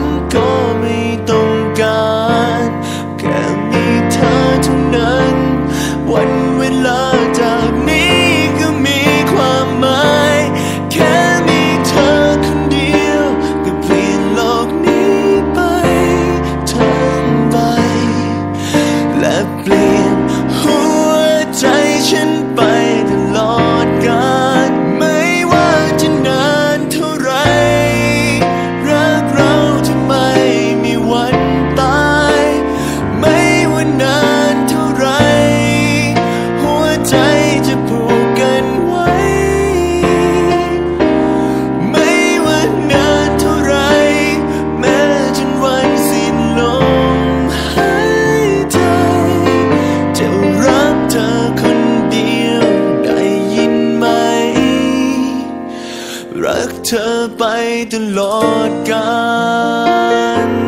I'm. เธอไปตลอดกาล